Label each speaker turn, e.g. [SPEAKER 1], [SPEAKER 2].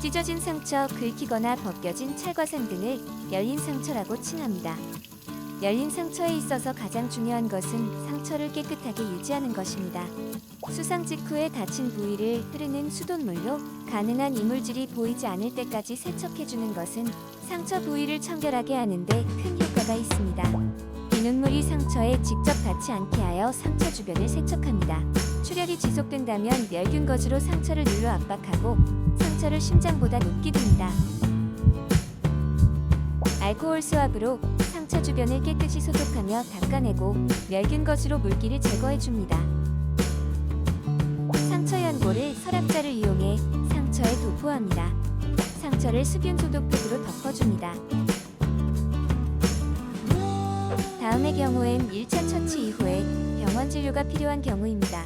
[SPEAKER 1] 찢어진 상처, 긁히거나 벗겨진 찰과상 등을 열린 상처라고 칭합니다. 열린 상처에 있어서 가장 중요한 것은 상처를 깨끗하게 유지하는 것입니다. 수상 직후에 다친 부위를 흐르는 수돗물로 가능한 이물질이 보이지 않을 때까지 세척해주는 것은 상처 부위를 청결하게 하는데 큰 효과가 있습니다. 비눗물이 상처에 직접 닿지 않게 하여 상처 주변을 세척합니다. 출혈이 지속된다면 멸균 거즈로 상처를 눌러 압박하고 상처를 심장보다 높게 둡니다. 알코올 수압으로 상처 주변을 깨끗이 소독하며 닦아내고 멸균 거즈로 물기를 제거해 줍니다. 상처 연고를 서랍자를 이용해 상처에 도포합니다. 상처를 수분 소독액으로 덮어줍니다. 다음의 경우엔 1차 처치 이후에 병원 진료가 필요한 경우입니다.